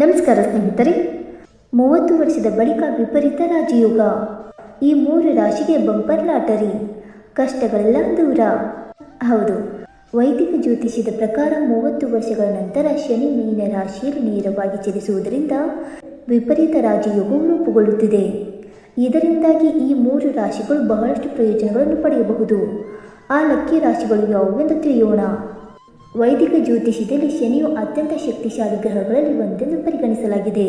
ನಮಸ್ಕಾರ ಸ್ನೇಹಿತರೆ. ಮೂವತ್ತು ವರ್ಷದ ಬಳಿಕ ವಿಪರೀತ ರಾಜಯೋಗ. ಈ ಮೂರು ರಾಶಿಗೆ ಬಂಪರ್ ಲಾಟರಿ. ಕಷ್ಟಗಳೆಲ್ಲ ದೂರ. ಹೌದು, ವೈದಿಕ ಜ್ಯೋತಿಷ್ಯದ ಪ್ರಕಾರ ಮೂವತ್ತು ವರ್ಷಗಳ ನಂತರ ಶನಿ ಮೀನ ರಾಶಿಯಲ್ಲಿ ನೇರವಾಗಿ ಚಲಿಸುವುದರಿಂದ ವಿಪರೀತ ರಾಜಯೋಗವು ರೂಪುಗೊಳ್ಳುತ್ತಿದೆ. ಇದರಿಂದಾಗಿ ಈ ಮೂರು ರಾಶಿಗಳು ಬಹಳಷ್ಟು ಪ್ರಯೋಜನಗಳನ್ನು ಪಡೆಯಬಹುದು. ಆ ಲಕ್ಕಿ ರಾಶಿಗಳು ಯಾವುವೆಂದು ತಿಳಿಯೋಣ. ವೈದಿಕ ಜ್ಯೋತಿಷ್ಯದಲ್ಲಿ ಶನಿಯು ಅತ್ಯಂತ ಶಕ್ತಿಶಾಲಿ ಗ್ರಹಗಳಲ್ಲಿ ಒಂದೆಂದು ಪರಿಗಣಿಸಲಾಗಿದೆ.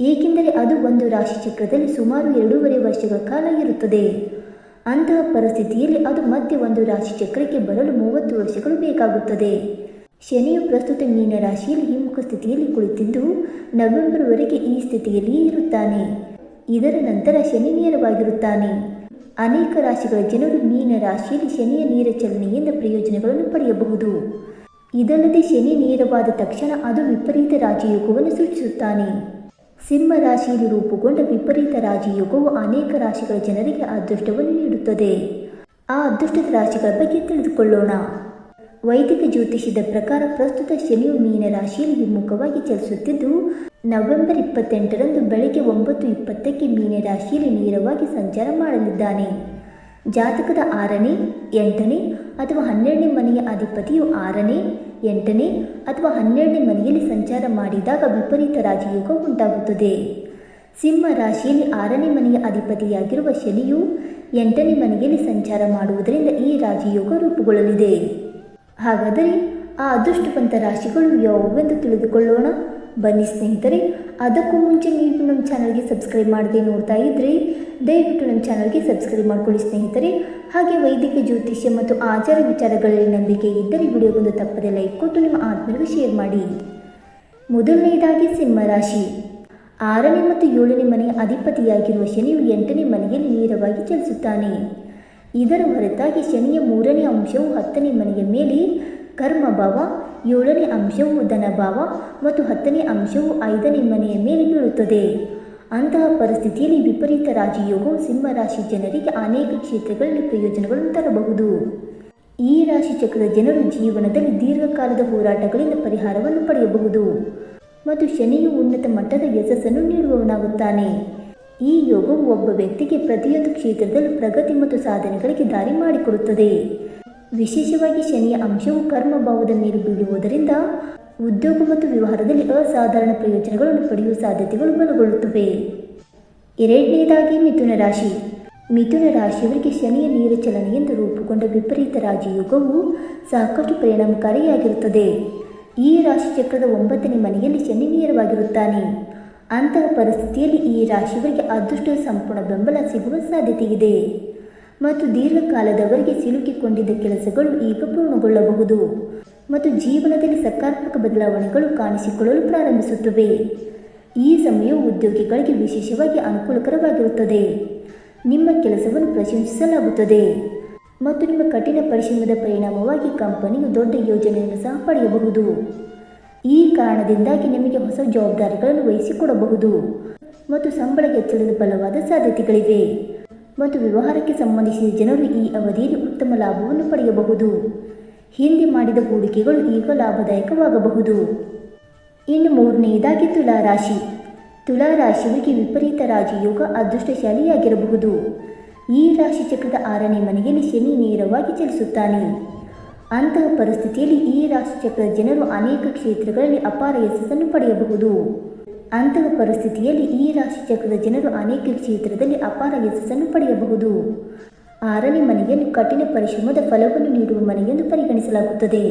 ಏಕೆಂದರೆ ಅದು ಒಂದು ರಾಶಿಚಕ್ರದಲ್ಲಿ ಸುಮಾರು ಎರಡೂವರೆ ವರ್ಷಗಳ ಕಾಲ ಇರುತ್ತದೆ. ಅಂತಹ ಪರಿಸ್ಥಿತಿಯಲ್ಲಿ ಅದು ಮತ್ತೆ ಒಂದು ರಾಶಿಚಕ್ರಕ್ಕೆ ಬರಲು ಮೂವತ್ತು ವರ್ಷಗಳು ಬೇಕಾಗುತ್ತದೆ. ಶನಿಯು ಪ್ರಸ್ತುತ ಮೀನ ರಾಶಿಯಲ್ಲಿ ಹಿಮ್ಮುಖ ಸ್ಥಿತಿಯಲ್ಲಿ ಕುಳಿತಿದ್ದು ನವೆಂಬರ್ವರೆಗೆ ಈ ಸ್ಥಿತಿಯಲ್ಲಿಯೇ ಇರುತ್ತಾನೆ. ಇದರ ನಂತರ ಶನಿ ನೇರವಾಗಿರುತ್ತಾನೆ. ಅನೇಕ ರಾಶಿಗಳ ಜನರು ಮೀನ ರಾಶಿಯಲ್ಲಿ ಶನಿಯ ನೀರ ಚಲನೆಯಿಂದ ಪ್ರಯೋಜನಗಳನ್ನು ಪಡೆಯಬಹುದು. ಇದಲ್ಲದೆ ಶನಿ ನೇರವಾದ ತಕ್ಷಣ ಅದು ವಿಪರೀತ ರಾಜಯೋಗವನ್ನು ಸೂಚಿಸುತ್ತಾನೆ ಸಿಂಹ ರಾಶಿಯಲ್ಲಿ ರೂಪುಗೊಂಡ ವಿಪರೀತ ರಾಜಯೋಗವು ಅನೇಕ ರಾಶಿಗಳ ಜನರಿಗೆ ಅದೃಷ್ಟವನ್ನು ನೀಡುತ್ತದೆ. ಆ ಅದೃಷ್ಟದ ರಾಶಿಗಳ ಬಗ್ಗೆ ತಿಳಿದುಕೊಳ್ಳೋಣ. ವೈದಿಕ ಜ್ಯೋತಿಷ್ಯದ ಪ್ರಕಾರ ಪ್ರಸ್ತುತ ಶನಿಯು ಮೀನ ರಾಶಿಯಲ್ಲಿ ವಿಮುಖವಾಗಿ ಚಲಿಸುತ್ತಿದ್ದು, ನವೆಂಬರ್ ಇಪ್ಪತ್ತೆಂಟರಂದು ಬೆಳಗ್ಗೆ ಒಂಬತ್ತು ಇಪ್ಪತ್ತಕ್ಕೆ ಮೀನ ರಾಶಿಯಲ್ಲಿ ನೇರವಾಗಿ ಸಂಚಾರ ಮಾಡಲಿದ್ದಾನೆ. ಜಾತಕದ ಆರನೇ, ಎಂಟನೇ ಅಥವಾ ಹನ್ನೆರಡನೇ ಮನೆಯ ಅಧಿಪತಿಯು ಆರನೇ ಎಂಟನೇ ಅಥವಾ ಹನ್ನೆರಡನೇ ಮನೆಯಲ್ಲಿ ಸಂಚಾರ ಮಾಡಿದಾಗ ವಿಪರೀತ ರಾಜಯೋಗ ಉಂಟಾಗುತ್ತದೆ. ಸಿಂಹ ರಾಶಿಯಲ್ಲಿ ಆರನೇ ಮನೆಯ ಅಧಿಪತಿಯಾಗಿರುವ ಶನಿಯು ಎಂಟನೇ ಮನೆಯಲ್ಲಿ ಸಂಚಾರ ಮಾಡುವುದರಿಂದ ಈ ರಾಜಯೋಗ ರೂಪುಗೊಳ್ಳಲಿದೆ. ಹಾಗಾದರೆ ಆ ಅದೃಷ್ಟವಂತ ರಾಶಿಗಳು ಯಾವುವೆಂದು ತಿಳಿದುಕೊಳ್ಳೋಣ? ಬನ್ನಿ ಸ್ನೇಹಿತರೆ, ಅದಕ್ಕೂ ಮುಂಚೆ ನೀವು ನಮ್ಮ ಚಾನಲ್ಗೆ ಸಬ್ಸ್ಕ್ರೈಬ್ ಮಾಡದೆ ನೋಡ್ತಾ ಇದ್ದರೆ ದಯವಿಟ್ಟು ನಮ್ಮ ಚಾನಲ್ಗೆ ಸಬ್ಸ್ಕ್ರೈಬ್ ಮಾಡ್ಕೊಳ್ಳಿ ಸ್ನೇಹಿತರೆ. ಹಾಗೆ ವೈದಿಕ, ಜ್ಯೋತಿಷ್ಯ ಮತ್ತು ಆಚಾರ ವಿಚಾರಗಳಲ್ಲಿ ನಂಬಿಕೆ ಇದ್ದರೆ ವಿಡಿಯೋಗೊಂದು ತಪ್ಪದೆ ಲೈಕ್ ಕೊಟ್ಟು ನಿಮ್ಮ ಆತ್ಮರಿಗೆ ಶೇರ್ ಮಾಡಿ. ಮೊದಲನೆಯದಾಗಿ ಸಿಂಹರಾಶಿ ಆರನೇ ಮತ್ತು ಏಳನೇ ಮನೆಯ ಅಧಿಪತಿಯಾಗಿರುವ ಶನಿಯು ಎಂಟನೇ ಮನೆಯಲ್ಲಿ ನೇರವಾಗಿ ಚಲಿಸುತ್ತಾನೆ. ಇದರ ಹೊರತಾಗಿ ಶನಿಯ ಮೂರನೇ ಅಂಶವು ಹತ್ತನೇ ಮನೆಯ ಮೇಲೆ ಕರ್ಮಭಾವ ಏಳನೇ ಅಂಶವು ಧನಭಾವ ಮತ್ತು ಹತ್ತನೇ ಅಂಶವು ಐದನೇ ಮನೆಯ ಮೇಲೆ ಬೀಳುತ್ತದೆ. ಅಂತಹ ಪರಿಸ್ಥಿತಿಯಲ್ಲಿ ವಿಪರೀತ ರಾಜಯೋಗವು ಸಿಂಹರಾಶಿ ಜನರಿಗೆ ಅನೇಕ ಕ್ಷೇತ್ರಗಳಲ್ಲಿ ಪ್ರಯೋಜನಗಳನ್ನು ತರಬಹುದು. ಈ ರಾಶಿ ಚಕ್ರದ ಜನರು ಜೀವನದಲ್ಲಿ ದೀರ್ಘಕಾಲದ ಹೋರಾಟಗಳಿಂದ ಪರಿಹಾರವನ್ನು ಪಡೆಯಬಹುದು ಮತ್ತು ಶನಿಯು ಉನ್ನತ ಮಟ್ಟದ ಯಶಸ್ಸನ್ನು ನೀಡುವವನಾಗುತ್ತಾನೆ. ಈ ಯೋಗವು ಒಬ್ಬ ವ್ಯಕ್ತಿಗೆ ಪ್ರತಿಯೊಂದು ಕ್ಷೇತ್ರದಲ್ಲೂ ಪ್ರಗತಿ ಮತ್ತು ಸಾಧನೆಗಳಿಗೆ ದಾರಿ ಮಾಡಿಕೊಡುತ್ತದೆ. ವಿಶೇಷವಾಗಿ ಶನಿಯ ಅಂಶವು ಕರ್ಮಭಾವದ ಮೇಲೆ ಬೀಳುವುದರಿಂದ ಉದ್ಯೋಗ ಮತ್ತು ವ್ಯವಹಾರದಲ್ಲಿ ಅಸಾಧಾರಣ ಪ್ರಯೋಜನಗಳನ್ನು ಪಡೆಯುವ ಸಾಧ್ಯತೆಗಳು ಬಲಗೊಳ್ಳುತ್ತವೆ. ಎರಡನೇದಾಗಿ ಮಿಥುನ ರಾಶಿ. ಮಿಥುನ ರಾಶಿಯವರಿಗೆ ಶನಿಯ ನೀರ ಚಲನೆಯಿಂದ ರೂಪುಗೊಂಡ ವಿಪರೀತ ರಾಜಯೋಗವು ಸಾಕಷ್ಟು ಪರಿಣಾಮಕಾರಿಯಾಗಿರುತ್ತದೆ. ಈ ರಾಶಿ ಚಕ್ರದ ಒಂಬತ್ತನೇ ಮನೆಯಲ್ಲಿ ಶನಿ ನೇರವಾಗಿರುತ್ತಾನೆ. ಅಂತಹ ಪರಿಸ್ಥಿತಿಯಲ್ಲಿ ಈ ರಾಶಿಯವರಿಗೆ ಅದೃಷ್ಟ ಸಂಪೂರ್ಣ ಬೆಂಬಲ ಸಿಗುವ ಸಾಧ್ಯತೆ ಇದೆ ಮತ್ತು ದೀರ್ಘಕಾಲದವರೆಗೆ ಸಿಲುಕಿಕೊಂಡಿದ್ದ ಕೆಲಸಗಳು ಈಗ ಪೂರ್ಣಗೊಳ್ಳಬಹುದು. ಮತ್ತು ಜೀವನದಲ್ಲಿ ಸಕಾರಾತ್ಮಕ ಬದಲಾವಣೆಗಳು ಕಾಣಿಸಿಕೊಳ್ಳಲು ಪ್ರಾರಂಭಿಸುತ್ತವೆ. ಈ ಸಮಯವು ಉದ್ಯೋಗಿಗಳಿಗೆ ವಿಶೇಷವಾಗಿ ಅನುಕೂಲಕರವಾಗಿರುತ್ತದೆ. ನಿಮ್ಮ ಕೆಲಸವನ್ನು ಪ್ರಶಂಸಿಸಲಾಗುತ್ತದೆ. ಮತ್ತು ನಿಮ್ಮ ಕಠಿಣ ಪರಿಶ್ರಮದ ಪರಿಣಾಮವಾಗಿ ಕಂಪನಿಯು ದೊಡ್ಡ ಯೋಜನೆಯನ್ನು ಸಹ ಪಡೆಯಬಹುದು. ಈ ಕಾರಣದಿಂದಾಗಿ ನಿಮಗೆ ಹೊಸ ಜವಾಬ್ದಾರಿಗಳನ್ನು ವಹಿಸಿಕೊಡಬಹುದು. ಮತ್ತು ಸಂಬಳ ಹೆಚ್ಚಳದ ಬಲವಾದ ಸಾಧ್ಯತೆಗಳಿವೆ. ಮತ್ತು ವ್ಯವಹಾರಕ್ಕೆ ಸಂಬಂಧಿಸಿದ ಜನರು ಈ ಅವಧಿಯಲ್ಲಿ ಉತ್ತಮ ಲಾಭವನ್ನು ಪಡೆಯಬಹುದು. ಹಿಂದೆ ಮಾಡಿದ ಹೂಡಿಕೆಗಳು ಈಗ ಲಾಭದಾಯಕವಾಗಬಹುದು. ಇನ್ನು ಮೂರನೆಯದಾಗಿ ತುಲಾರಾಶಿ ತುಲಾರಾಶಿಯವರಿಗೆ ವಿಪರೀತ ರಾಜಯೋಗ ಅದೃಷ್ಟಶಾಲಿಯಾಗಿರಬಹುದು. ಈ ರಾಶಿ ಚಕ್ರದ ಆರನೇ ಮನೆಯಲ್ಲಿ ಶನಿ ನೇರವಾಗಿ ಚಲಿಸುತ್ತಾನೆ. ಅಂತಹ ಪರಿಸ್ಥಿತಿಯಲ್ಲಿ ಈ ರಾಶಿ ಚಕ್ರದ ಜನರು ಅನೇಕ ಕ್ಷೇತ್ರಗಳಲ್ಲಿ ಅಪಾರ ಯಶಸ್ಸನ್ನು ಪಡೆಯಬಹುದು. ಅಂತಹ ಪರಿಸ್ಥಿತಿಯಲ್ಲಿ ಈ ರಾಶಿ ಚಕ್ರದ ಜನರು ಅನೇಕ ಕ್ಷೇತ್ರದಲ್ಲಿ ಅಪಾರ ಯಶಸ್ಸನ್ನು ಪಡೆಯಬಹುದು. ಆರನೇ ಮನೆಯನ್ನು ಕಠಿಣ ಪರಿಶ್ರಮದ ಫಲವನ್ನು ನೀಡುವ ಮನೆಯೆಂದು ಪರಿಗಣಿಸಲಾಗುತ್ತದೆ.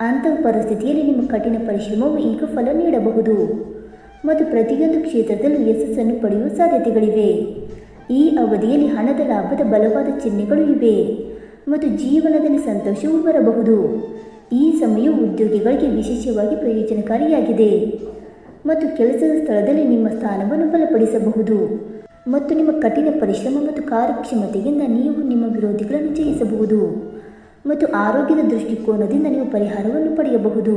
ಅಂತಹ ಪರಿಸ್ಥಿತಿಯಲ್ಲಿ ನಿಮ್ಮ ಕಠಿಣ ಪರಿಶ್ರಮವು ಈಗ ಫಲ ನೀಡಬಹುದು. ಮತ್ತು ಪ್ರತಿಯೊಂದು ಕ್ಷೇತ್ರದಲ್ಲೂ ಯಶಸ್ಸನ್ನು ಪಡೆಯುವ ಸಾಧ್ಯತೆಗಳಿವೆ. ಈ ಅವಧಿಯಲ್ಲಿ ಹಣದ ಲಾಭದ ಬಲವಾದ ಚಿಹ್ನೆಗಳು ಇವೆ. ಮತ್ತು ಜೀವನದಲ್ಲಿ ಸಂತೋಷವೂ ಬರಬಹುದು. ಈ ಸಮಯವು ಉದ್ಯೋಗಿಗಳಿಗೆ ವಿಶೇಷವಾಗಿ ಪ್ರಯೋಜನಕಾರಿಯಾಗಿದೆ. ಮತ್ತು ಕೆಲಸದ ಸ್ಥಳದಲ್ಲಿ ನಿಮ್ಮ ಸ್ಥಾನವನ್ನು ಬಲಪಡಿಸಬಹುದು. ಮತ್ತು ನಿಮ್ಮ ಕಠಿಣ ಪರಿಶ್ರಮ ಮತ್ತು ಕಾರ್ಯಕ್ಷಮತೆಯಿಂದ ನೀವು ನಿಮ್ಮ ವಿರೋಧಿಗಳನ್ನು ಜಯಿಸಬಹುದು. ಮತ್ತು ಆರೋಗ್ಯದ ದೃಷ್ಟಿಕೋನದಿಂದ ನೀವು ಪರಿಹಾರವನ್ನು ಪಡೆಯಬಹುದು.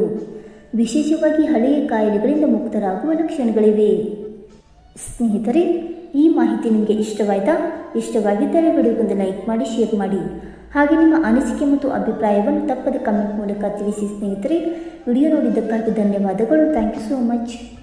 ವಿಶೇಷವಾಗಿ ಹಳೆಯ ಕಾಯಿಲೆಗಳಿಂದ ಮುಕ್ತರಾಗುವ ಲಕ್ಷಣಗಳಿವೆ. ಸ್ನೇಹಿತರೆ, ಈ ಮಾಹಿತಿ ನಿಮಗೆ ಇಷ್ಟವಾಯಿತಾ? ಇಷ್ಟವಾಗಿದ್ದರೆ ವಿಡಿಯೋಗೊಂದು ಲೈಕ್ ಮಾಡಿ, ಶೇರ್ ಮಾಡಿ. ಹಾಗೆ ನಿಮ್ಮ ಅನಿಸಿಕೆ ಮತ್ತು ಅಭಿಪ್ರಾಯವನ್ನು ತಪ್ಪದೆ ಕಮೆಂಟ್ ಮೂಲಕ ತಿಳಿಸಿ ಸ್ನೇಹಿತರೆ. ವಿಡಿಯೋ ನೋಡಿದ್ದಕ್ಕಾಗಿ ಧನ್ಯವಾದಗಳು. Thank you so much.